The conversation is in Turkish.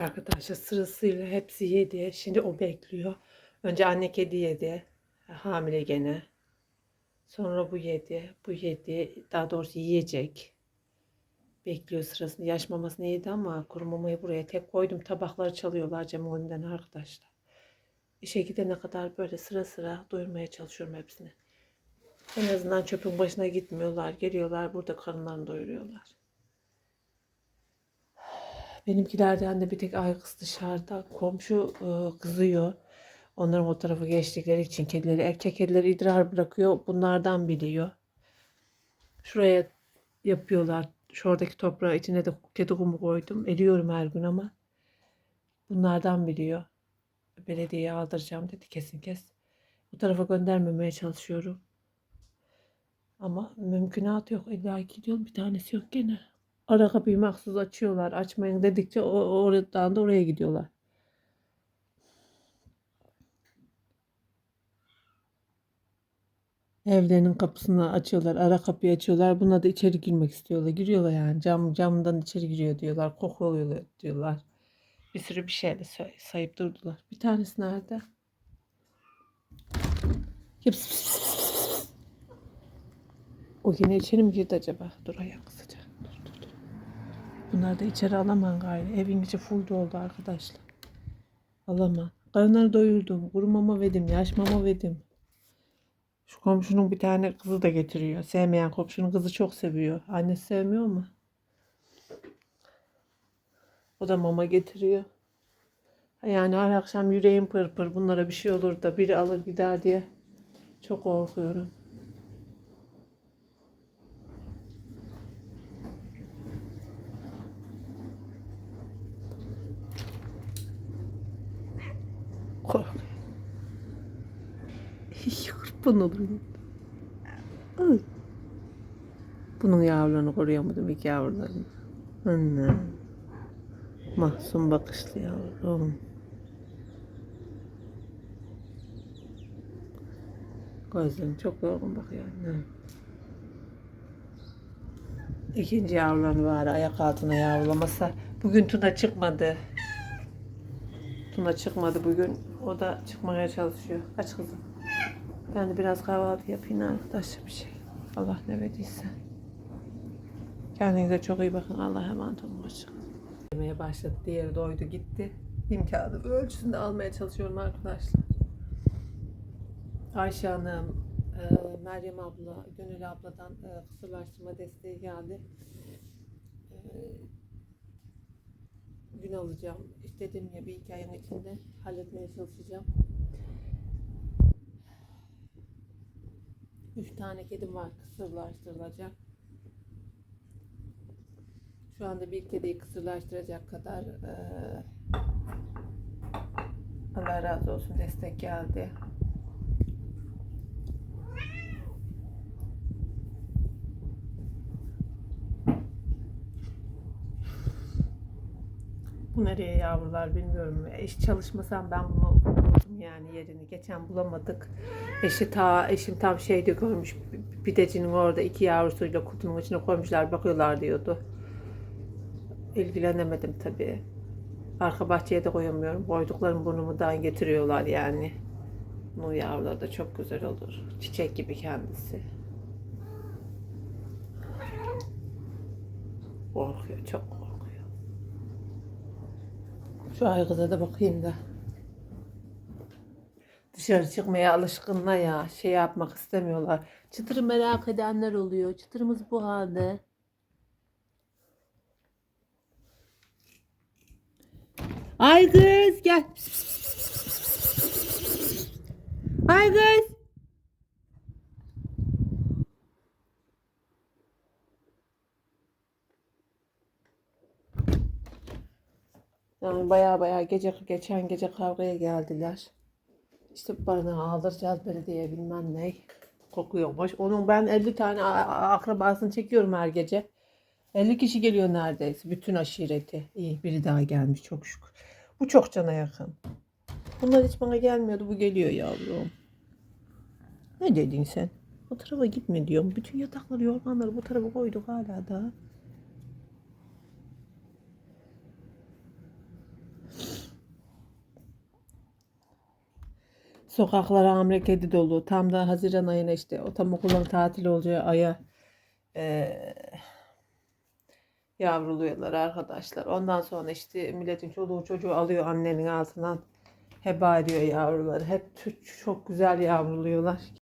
Arkadaşlar sırasıyla hepsi yedi. Şimdi o bekliyor. Önce anne kedi yedi. Hamile gene. Sonra bu yedi. Bu yedi. Daha doğrusu yiyecek. Bekliyor sırasını. Yaş mamasını yedi ama kuru mamayı buraya tek koydum. Tabakları çalıyorlar önünden arkadaşlar. İşe gidene kadar böyle sıra sıra doyurmaya çalışıyorum hepsini. En azından çöpün başına gitmiyorlar. Geliyorlar burada karınlarını doyuruyorlar. Benimkilerden de bir tek Aykız dışarıda. Komşu e, kızıyor. Onların o tarafa geçtikleri için kedileri, erkek kedileri idrar bırakıyor. Bunlardan biliyor. Şuraya yapıyorlar. Şuradaki toprağı içine de kedi kumu koydum. Eliyorum her gün ama. Bunlardan biliyor. Belediyeye aldıracağım dedi kesin kes. Bu tarafa göndermemeye çalışıyorum. Ama mümkünat yok. İlla ki diyorum bir tanesi yok gene. Ara kapıyı mahsus açıyorlar. Açmayın dedikçe oradan da oraya gidiyorlar. Evlerinin kapısını açıyorlar. Ara kapıyı açıyorlar. Buna da içeri girmek istiyorlar. Giriyorlar yani. Cam, camdan içeri giriyor diyorlar. Kokuyor diyorlar. Bir sürü bir şeyle say- sayıp durdular. Bir tanesi nerede? Pıs. O yine içeri mi girdi acaba? Dur ayak kısaca. Dur, dur, dur. Bunları da içeri alamam gayrı. Evin içi full doldu arkadaşlar. Alamam. Karınları doyurdum. Kuru mama verdim. Yaş mama verdim. Şu komşunun bir tane kızı da getiriyor. Sevmeyen komşunun kızı çok seviyor. Annesi sevmiyor mu? O da mama getiriyor. Yani her akşam yüreğim pırpır. Bunlara bir şey olur da biri alır gider diye çok korkuyorum. Korkuyorum. Kurban olurum. Ay. Bunun yavrularını koruyamadım ilk yavrularını. Anne. Mahzun bakışlı yavrum. Gözlerim çok yorgun bakıyor anne. İkinci yavrularını var ayak altına yavrulamasa. Bugün Tuna çıkmadı. Tuna çıkmadı bugün. O da çıkmaya çalışıyor. Aç kızım. Ben de biraz kahvaltı yapayım arkadaşlar bir şey. Allah ne verdiyse. Kendinize çok iyi bakın. Allah'a emanet olun. Hoşçakalın. Yemeye başladı. Diğeri doydu gitti. İmkanı ölçüsünde almaya çalışıyorum arkadaşlar. Ayşe Hanım, e, Meryem abla, Gönül abladan e, kısırlaştırma desteği geldi. E, gün alacağım. İstedim ya bir iki ayın içinde halletmeye çalışacağım. Üç tane kedim var kısırlaştırılacak. Şu anda bir kediyi kısırlaştıracak kadar eee, Allah razı olsun destek geldi. Nereye yavrular bilmiyorum. Eş çalışmasam ben bunu bulurdum yani yerini. Geçen bulamadık. Eşi ta eşim tam şeyde görmüş. Pidecinin orada iki yavrusuyla kutunun içine koymuşlar bakıyorlar diyordu. İlgilenemedim tabii. Arka bahçeye de koyamıyorum. Koyduklarım burnumdan getiriyorlar yani. Bu yavrular da çok güzel olur. Çiçek gibi kendisi. Korkuyor, çok. Şu aygıza da bakayım da. Dışarı çıkmaya alışkınlar ya. Şey yapmak istemiyorlar. Çıtırı merak edenler oluyor. Çıtırımız bu halde. Ay kız gel. Ay kız. Yani baya baya gece geçen gece kavgaya geldiler. İşte barınağı aldıracağız belediye bilmem ne. Kokuyormuş. Onun ben 50 tane akrabasını çekiyorum her gece. 50 kişi geliyor neredeyse. Bütün aşireti. İyi biri daha gelmiş çok şükür. Bu çok cana yakın. Bunlar hiç bana gelmiyordu. Bu geliyor yavrum. Ne dedin sen? O tarafa gitme diyorum. Bütün yatakları, yorganları bu tarafa koyduk hala da. Sokaklar hamile kedi dolu. Tam da Haziran ayına işte o tam okulların tatil olacağı aya eee yavruluyorlar arkadaşlar. Ondan sonra işte milletin çoluğu çocuğu alıyor annenin altından heba ediyor yavruları. Hep çok güzel yavruluyorlar.